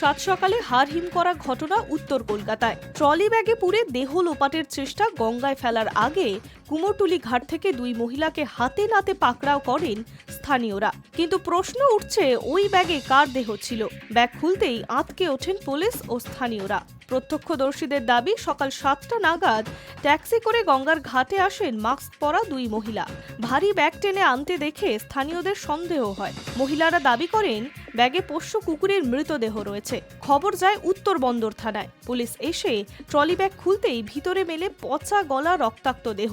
সাত সকালে হার হিম করা ঘটনা উত্তর কলকাতায়। ট্রলি ব্যাগে পুরে দেহ লোপাটের চেষ্টা গঙ্গায় ফেলার আগে কুমোরটুলি ঘাট থেকে দুই মহিলাকে হাতে নাতে পাকড়াও করেন স্থানীয়রা। কিন্তু প্রশ্ন উঠছে, ওই ব্যাগে কার দেহ ছিল? ব্যাগ খুলতেই আঁতকে ওঠেন পুলিশ ও স্থানীয়রা। প্রত্যক্ষদর্শীদের দাবি, সকাল সাতটা নাগাদ ট্যাক্সি করে গঙ্গার ঘাটে আসেন মাস্ক পরা দুই মহিলা। ভারী ব্যাগ টেনে আনতে দেখে স্থানীয়দের সন্দেহ হয়। মহিলারা দাবি করেন, ব্যাগে পোষ্য কুকুরের মৃতদেহ রয়েছে। খবর যায় উত্তর বন্দর থানায়। পুলিশ এসে ট্রলি ব্যাগ খুলতেই ভিতরে মেলে পচা গলা রক্তাক্ত দেহ।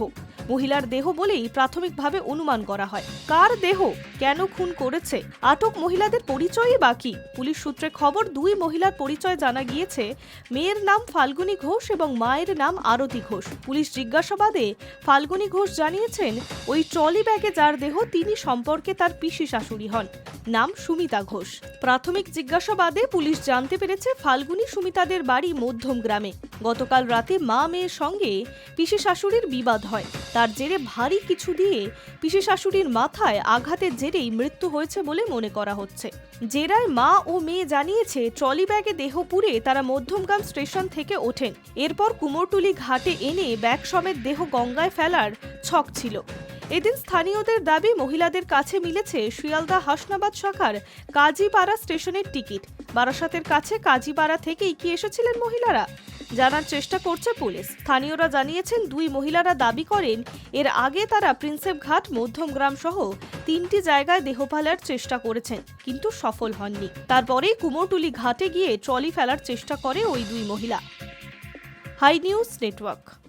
মহিলার দেহ বলেই প্রাথমিকভাবে অনুমান করা হয়। কার দেহ? কেন খুন করেছে? আটক মহিলাদের পরিচয়ই বাকি পুলিশ সূত্রে খবর, দুই মহিলার পরিচয় জানা গিয়েছে। মেয়ের নাম ফাল্গুনী ঘোষ এবং মায়ের নাম আরতি ঘোষ। পুলিশ জিজ্ঞাসাবাদে ফাল্গুনী ঘোষ জানিয়েছেন, ওই ট্রলি ব্যাগে যার দেহ, তিনি সম্পর্কে তার পিসি শাশুড়ি হন। নাম সুমিতা ঘোষ। প্রাথমিক জিজ্ঞাসাবাদে পুলিশ জানতে পেরেছে, ফাল্গুনী সুমিতাদের বাড়ি মধ্যম গ্রামে। গতকাল রাতে মা মেয়ের সঙ্গে পিসি শাশুড়ির বিবাদ হয়। তার জেরে ভারী কিছু দিয়ে পিসি শাশুড়ির মাথায় আঘাতের জেরেই মৃত্যু হয়েছে বলে মনে করা হচ্ছে। জেরায় মা ও মেয়ে জানিয়েছে, ট্রলি ব্যাগে দেহ পুড়ে তারা মধ্যমগ্রাম স্টেশন থেকে ওঠেন। এরপর কুমোরটুলি ঘাটে এনে ব্যাগ সমেত দেহ গঙ্গায় ফেলার ছক ছিল। এদিন স্থানীয়দের দাবি, মহিলাদের কাছে মিলেছে শিয়ালদা হাসনাবাদ শাখার কাজীপাড়া স্টেশনের টিকিট। বারাসাতের কাছে কাজীপাড়া থেকেই কি এসেছিলেন মহিলারা? জানার চেষ্টা করছে পুলিশ। স্থানীয়রা জানিয়েছেন, দুই মহিলারা দাবি করেন, এর আগে তারা প্রিন্সেপ ঘাট, মধ্যমগ্রাম সহ তিনটি জায়গায় দেহ ফেলার চেষ্টা করেছেন, কিন্তু সফল হননি। তারপরেই কুমোরটুলি ঘাটে গিয়ে ট্রলি ফেলার চেষ্টা করে ওই দুই মহিলা। High news network.